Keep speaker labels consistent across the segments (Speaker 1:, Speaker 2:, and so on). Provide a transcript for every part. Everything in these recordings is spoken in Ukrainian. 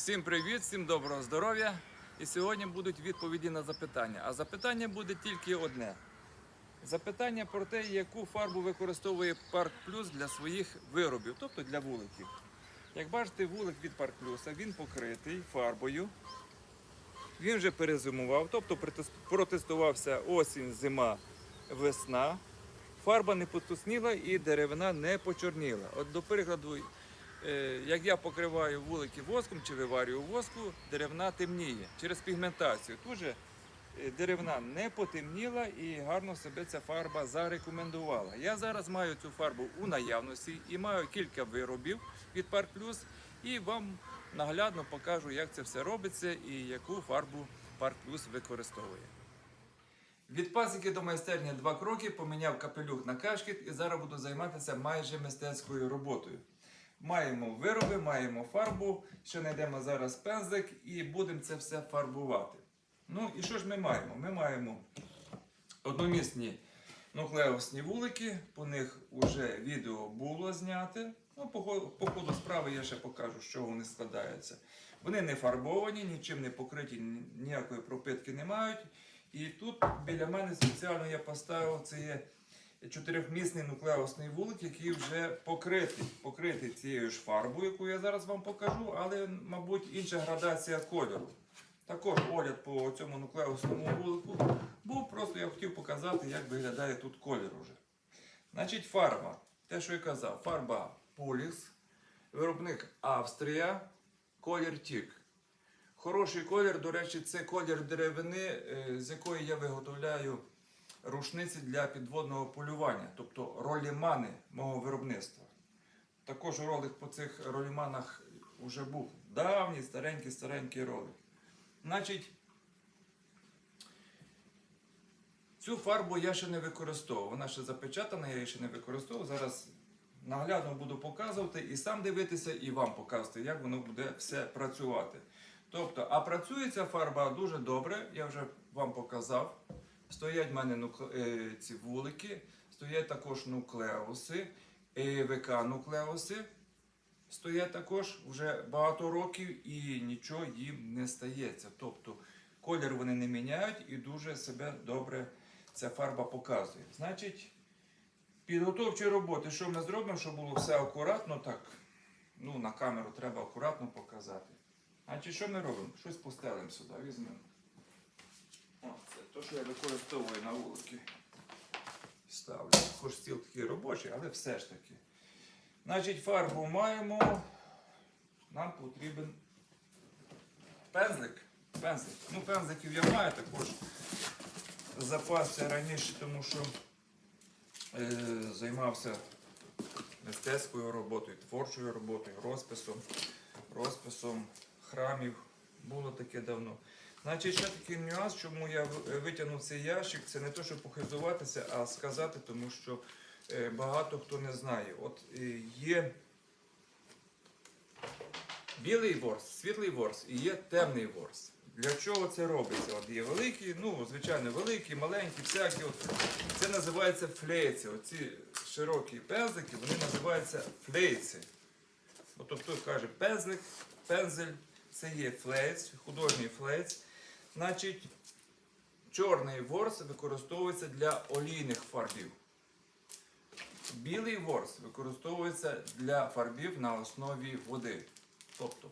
Speaker 1: Всім привіт, всім доброго здоров'я. І сьогодні будуть відповіді на запитання. А запитання буде тільки одне: запитання про те, яку фарбу використовує Парк Плюс для своїх виробів, тобто для вуликів. Як бачите, вулик від Парк Плюса він покритий фарбою. Він вже перезимував, тобто протестувався осінь, зима, весна. Фарба не потусніла і деревина не почорніла. От до прикладу, як я покриваю вулики воском чи виварюю воску, деревина темніє через пігментацію. Тут же е, деревина не потемніла і гарно себе ця фарба зарекомендувала. Я зараз маю цю фарбу у наявності і маю кілька виробів від Парк Плюс і вам наглядно покажу, як це все робиться і яку фарбу Парк Плюс використовує. Від пасіки до майстерні два кроки поміняв капелюх на кашкет і зараз буду займатися майже мистецькою роботою. Маємо вироби, маємо фарбу, ще знайдемо зараз пензлик і будемо це все фарбувати. Ну і що ж ми маємо? Ми маємо одномісні нуклеусні вулики, по них вже відео було зняте. Ну, по, ходу справи я ще покажу, з чого вони складаються. Вони не фарбовані, нічим не покриті, ніякої пропитки не мають. І тут біля мене спеціально я поставив це є чотирьохмісний нуклеусний вулик, який вже покритий, покритий цією ж фарбою, яку я зараз вам покажу, але, мабуть, інша градація кольору. Також огляд по цьому нуклеусному вулику був, просто я хотів показати, як виглядає тут колір уже. Значить, фарба. Те, що я казав, фарба Поліс, виробник Австрія, колір Тік. Хороший колір, до речі, це колір деревини, е, з якої я виготовляю рушниці для підводного полювання, тобто ролімани мого виробництва. Також ролик по цих роліманах вже був. Давній, старенький, старенький ролик. Значить, цю фарбу я ще не використовував. Вона ще запечатана, я її ще не використовував. Зараз наглядно буду показувати і сам дивитися, і вам показувати, як воно буде все працювати. Тобто, а працює ця фарба дуже добре, я вже вам показав. Стоять в мене нукле- е, ці вулики, стоять також нуклеуси, ЕВК нуклеуси. Стоять також вже багато років і нічого їм не стається. Тобто колір вони не міняють і дуже себе добре ця фарба показує. Значить, підготовчі роботи, що ми зробимо, щоб було все акуратно, так, ну, на камеру треба акуратно показати. Значить, що ми робимо? Щось постелимо сюди, візьмемо. О, це те, що я використовую на вулиці. Ставлю. Хоч стіл такий робочий, але все ж таки. Значить, фарбу маємо. Нам потрібен пензлик. Пензлик. Ну, пензликів я маю також запасся раніше, тому що е, займався мистецькою роботою, творчою роботою, розписом, розписом храмів. Було таке давно. Значить, ще такий нюанс, чому я витягнув цей ящик, це не те, щоб похизуватися, а сказати, тому що е, багато хто не знає. От е, є білий ворс, світлий ворс і є темний ворс. Для чого це робиться? От є великі, ну, звичайно, великі, маленькі, всякі. От, це називається флейці. Оці широкі пензлики, вони називаються флейці. От тобто каже пензлик, пензель, це є флейц, художній флейц. Значить, чорний ворс використовується для олійних фарбів. Білий ворс використовується для фарбів на основі води. Тобто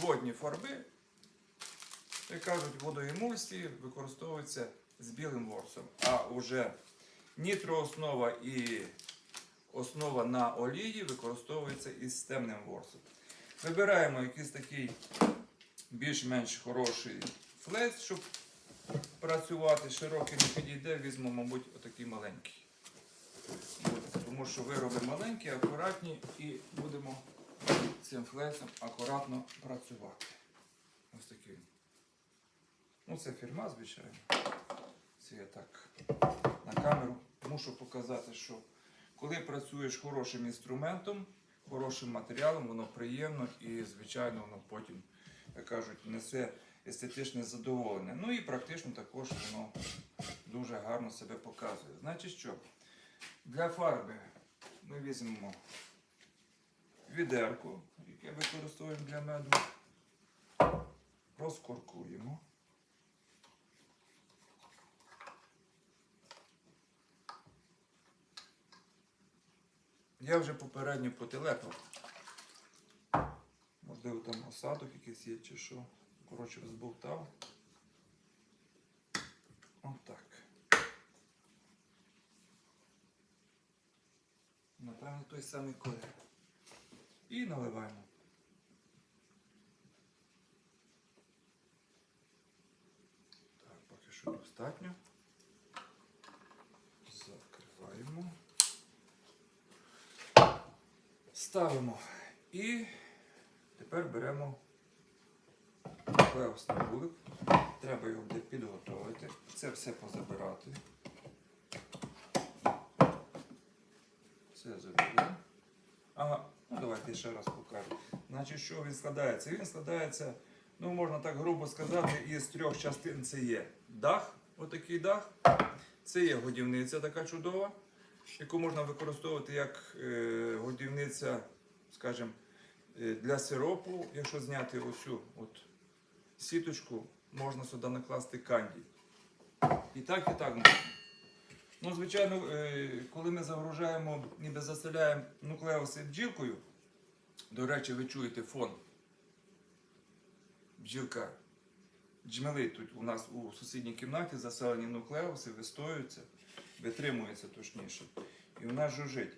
Speaker 1: водні фарби, як кажуть, водоемульсії використовуються з білим ворсом. А уже нітрооснова і основа на олії використовується із темним ворсом. Вибираємо якийсь такий більш-менш хороший флець, щоб працювати. Широкий не підійде, візьму, мабуть, отакий маленький. От, Тому що вироби маленькі, акуратні і будемо цим флецем акуратно працювати. Ось такий. Ну, це фірма, звичайно. Це я так на камеру мушу показати, що коли працюєш хорошим інструментом, хорошим матеріалом, воно приємно і, звичайно, воно потім, як кажуть, несе естетичне задоволення. Ну і практично також воно дуже гарно себе показує. Значить що? Для фарби ми візьмемо відерко, яке використовуємо для меду. розкоркуємо. Я вже попередньо потелепав. Можливо, там осадок якийсь є чи що. Коротше, збовтав. Отак. Напевно, той самий колір. І наливаємо. Так, поки що достатньо. Закриваємо. Ставимо. І тепер беремо клеос на вулик. Треба його буде підготовити. Це все позабирати. Це заберемо. Ага, ну давайте ще раз покажу. Значить, що він складається? Він складається, ну можна так грубо сказати, із трьох частин це є дах, отакий дах. Це є годівниця така чудова, яку можна використовувати як е, годівниця, скажімо, е, для сиропу, якщо зняти оцю от сіточку, можна сюди накласти канді. І так, і так можна. Ну, звичайно, е, коли ми загружаємо, ніби заселяємо нуклеуси бджілкою, до речі, ви чуєте фон. Бджілка джмелить тут у нас у сусідній кімнаті заселені нуклеуси, вистоюються, витримуються точніше. І вона жужить.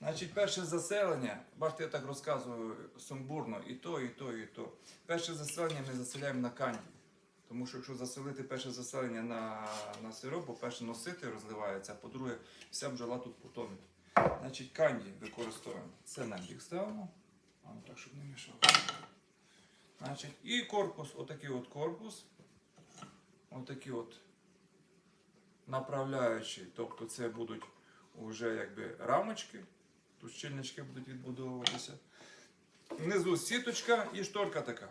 Speaker 1: Значить, перше заселення, бачите, я так розказую сумбурно, і то, і то, і то. Перше заселення ми заселяємо на канді. Тому що якщо заселити перше заселення на, на сироп, по-перше, носити розливається, а по-друге, вся бджола тут потонуть. Значить, канді використовуємо. Це на бік ставимо. А, ну так, щоб не мішало. Значить, і корпус, отакий от корпус. Отакі от направляючі, тобто це будуть вже якби рамочки. Тут щільнички будуть відбудовуватися. Внизу сіточка і шторка така.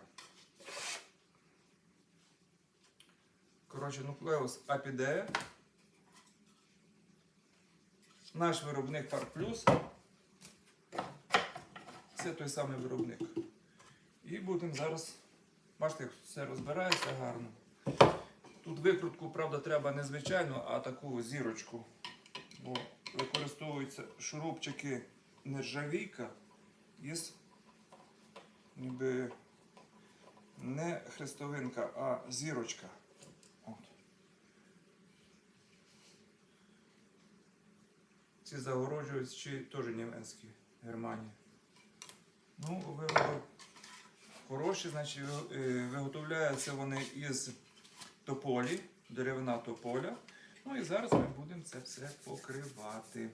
Speaker 1: Коротше, нуклеус апідея. Наш виробник Парк Плюс. Це той самий виробник. І будемо зараз, бачите, як все розбирається гарно. Тут викрутку, правда, треба не звичайну, а таку зірочку. Бо використовуються шурупчики нержавійка із ніби не хрестовинка, а зірочка. От. Ці загороджувачі теж німецькі, Германія. Ну, вироби хороші, значить, е, виготовляються вони із тополі, деревина тополя. Ну і зараз ми будемо це все покривати.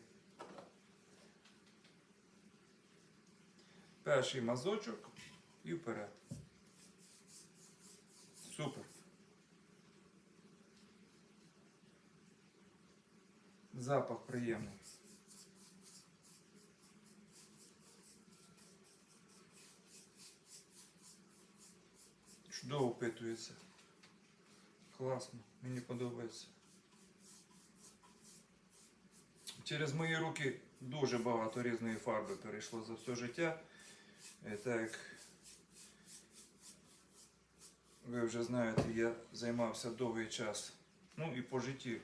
Speaker 1: Перший мазочок і вперед. Супер. Запах приємний. Чудово впитується. Класно, мені подобається. Через мої руки дуже багато різної фарби перейшло за все життя. Е, Так ви вже знаєте, я займався довгий час, ну і по житті.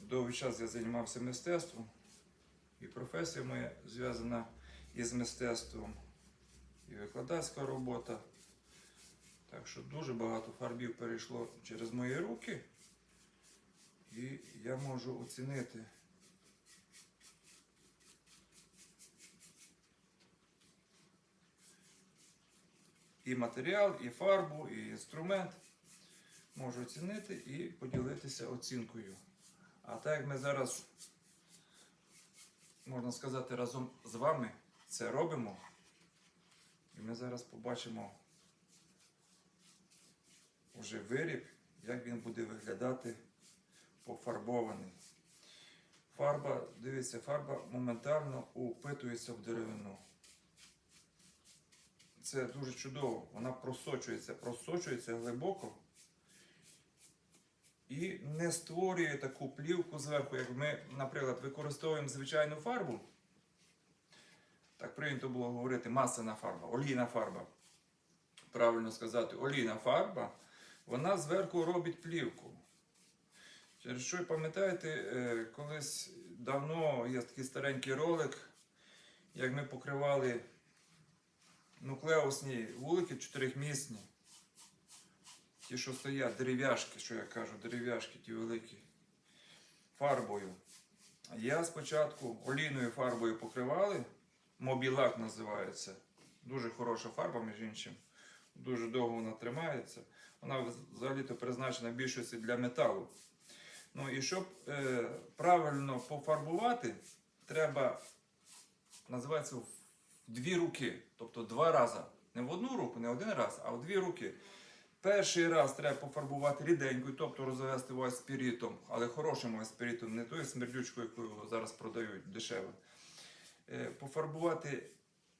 Speaker 1: Довгий час я займався мистецтвом, і професія моя зв'язана із мистецтвом, і викладацька робота. Так що дуже багато фарбів перейшло через мої руки, і я можу оцінити. І матеріал, і фарбу, і інструмент можу оцінити і поділитися оцінкою. А так як ми зараз, можна сказати, разом з вами це робимо, і ми зараз побачимо вже виріб, як він буде виглядати пофарбований. Фарба, дивіться, фарба моментально упитується в деревину. Це дуже чудово. Вона просочується, просочується глибоко і не створює таку плівку зверху, як ми, наприклад, використовуємо звичайну фарбу. Так прийнято було говорити масляна фарба, олійна фарба. правильно сказати, олійна фарба, вона зверху робить плівку. Через що, пам'ятаєте, е, колись давно є такий старенький ролик, як ми покривали нуклеусні вулики чотирьохмісні. Ті, що стоять, дерев'яшки, що я кажу, дерев'яшки ті великі, фарбою. Я спочатку олійною фарбою покривали, мобілак називається. Дуже хороша фарба, між іншим. Дуже довго вона тримається. Вона взагалі-то призначена в більшості для металу. Ну і щоб е, правильно пофарбувати, треба, називається, дві руки. Тобто два рази. Не в одну руку, не один раз, а в дві руки. Перший раз треба пофарбувати ріденькою, тобто розвести вайспірітом, але хорошим вайспірітом, не тою смердючкою, яку зараз продають дешево. Е, Пофарбувати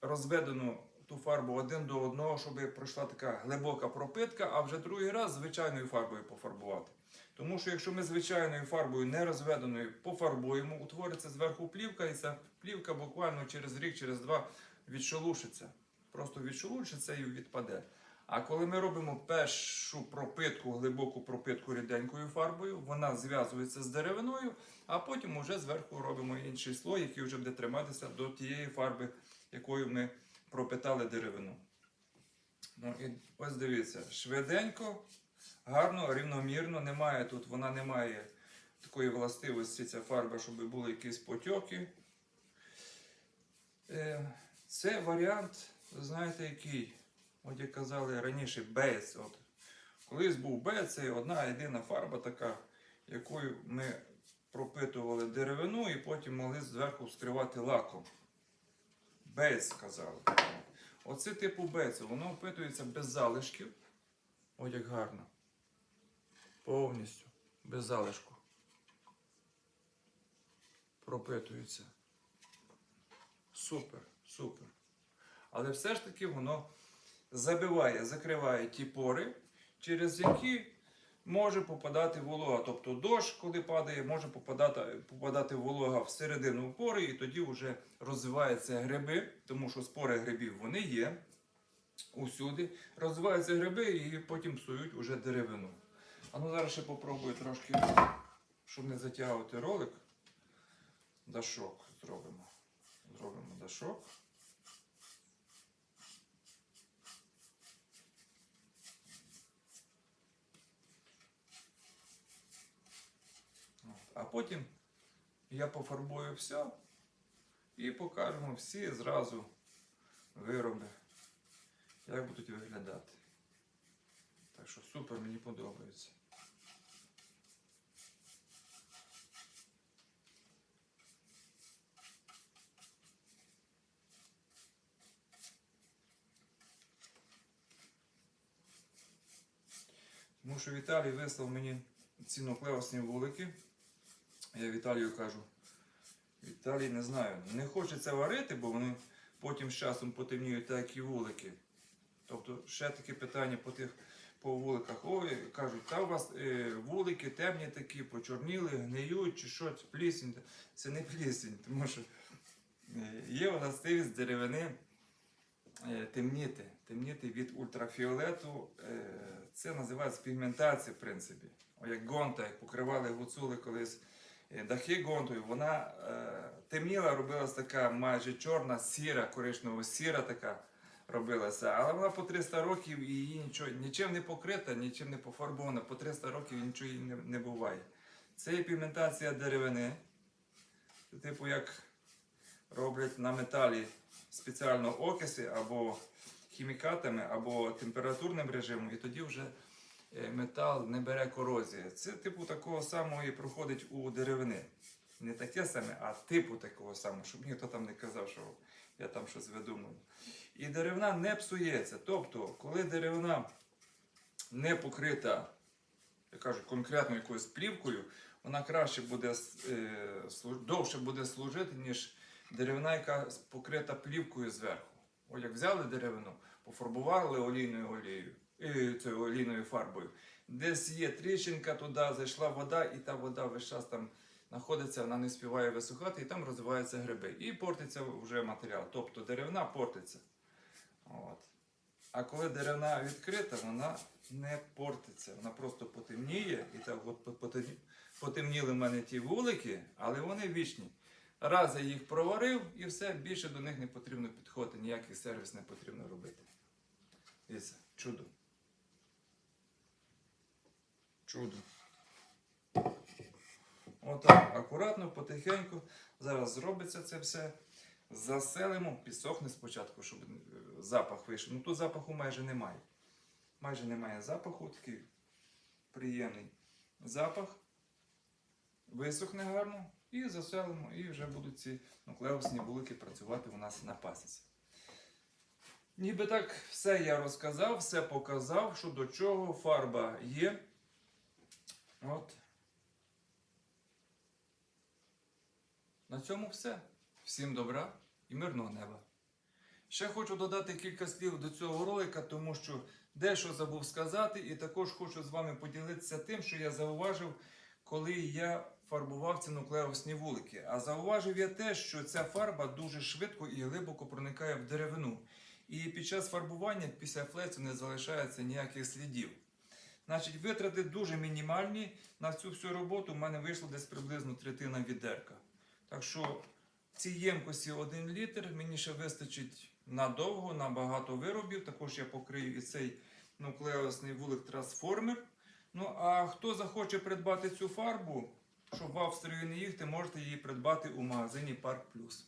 Speaker 1: розведену ту фарбу один до одного, щоб пройшла така глибока пропитка, а вже другий раз звичайною фарбою пофарбувати. Тому що якщо ми звичайною фарбою не розведеною пофарбуємо, утвориться зверху плівка, і ця плівка буквально через рік, через два відшелушиться. Просто відшелушиться і відпаде. А коли ми робимо першу пропитку, глибоку пропитку ріденькою фарбою, вона зв'язується з деревиною, а потім вже зверху робимо інший слой, який вже буде триматися до тієї фарби, якою ми пропитали деревину. Ну і ось дивіться, швиденько, гарно, рівномірно, немає тут, вона не має такої властивості, ця фарба, щоб були якісь потьоки. Це варіант, знаєте, який? От як казали раніше, бейс. От. Колись був бейс, це одна єдина фарба така, якою ми пропитували деревину і потім могли зверху вскривати лаком. Бейс сказали. Оце типу бейсу, воно впитується без залишків. От як гарно. Повністю. Без залишку. Пропитується. Супер, супер. Але все ж таки воно забиває, закриває ті пори, через які може попадати волога. Тобто дощ, коли падає, може попадати, попадати волога всередину пори, і тоді вже розвиваються гриби, тому що спори грибів вони є усюди. Розвиваються гриби і потім псують уже деревину. А ну зараз ще попробую трошки, щоб не затягувати ролик. Дашок зробимо. Зробимо дашок. А потім я пофарбую все і покажемо всі зразу вироби, як будуть виглядати. Так що супер, мені подобається. Тому що Віталій вислав мені ці нуклеосні вулики. Я Віталію кажу, Віталій не знаю, не хочеться варити, бо вони потім з часом потемніють так, як і вулики. Тобто ще таке питання по тих по вуликах. Ой, кажуть, та у вас е, вулики темні такі, почорніли, гниють чи що, це плісінь. Це не плісінь, тому що е, є властивість деревини е, темніти. Темніти від ультрафіолету. Е, це називається пігментація, в принципі. О, як гонта, як покривали гуцули колись дахи гонтою, вона е, темніла, робилась така майже чорна, сіра, коричнево-сіра така робилася. Але вона по 300 років і її нічого, нічим не покрита, нічим не пофарбована. По 300 років нічого їй не, не буває. Це є пігментація деревини. Типу як роблять на металі спеціально окиси або хімікатами, або температурним режимом, і тоді вже е, метал не бере корозії. Це типу такого самого і проходить у деревини. Не таке саме, а типу такого самого, щоб ніхто там не казав, що я там щось видумав. І деревина не псується. Тобто, коли деревина не покрита, я кажу, конкретно якоюсь плівкою, вона краще буде е, довше буде служити, ніж деревина, яка покрита плівкою зверху. О, як взяли деревину, пофарбували олійною олією, е, цією олійною фарбою. Десь є тріщинка туди, зайшла вода, і та вода весь час там знаходиться, вона не співає висухати, і там розвиваються гриби. І портиться вже матеріал. Тобто деревина портиться. От. А коли деревина відкрита, вона не портиться. Вона просто потемніє. І так от потемніли в мене ті вулики, але вони вічні. Раз я їх проварив і все, більше до них не потрібно підходити, ніякий сервіс не потрібно робити. Дивіться, чудо. Чудо. Отак, акуратно, потихеньку. Зараз зробиться це все. Заселимо, підсохне спочатку, щоб е, запах вийшов. Ну тут запаху майже немає. Майже немає запаху, такий приємний запах. Висохне гарно і заселимо, і вже будуть ці нуклеусні вулики працювати у нас на пасіці. Ніби так все я розказав, все показав, що до чого фарба є. От. На цьому все. Всім добра і мирного неба. Ще хочу додати кілька слів до цього ролика, тому що дещо забув сказати, і також хочу з вами поділитися тим, що я зауважив, коли я фарбував ці нуклеусні вулики. А зауважив я те, що ця фарба дуже швидко і глибоко проникає в деревину. І під час фарбування після флецю не залишається ніяких слідів. Значить, витрати дуже мінімальні. На цю всю роботу в мене вийшло десь приблизно третина відерка. Так що в цій ємкості 1 літр мені ще вистачить надовго, на багато виробів. Також я покрию і цей нуклеусний вулик трансформер. Ну а хто захоче придбати цю фарбу, щоб в Австрію не їхати, можете її придбати у магазині Парк Плюс.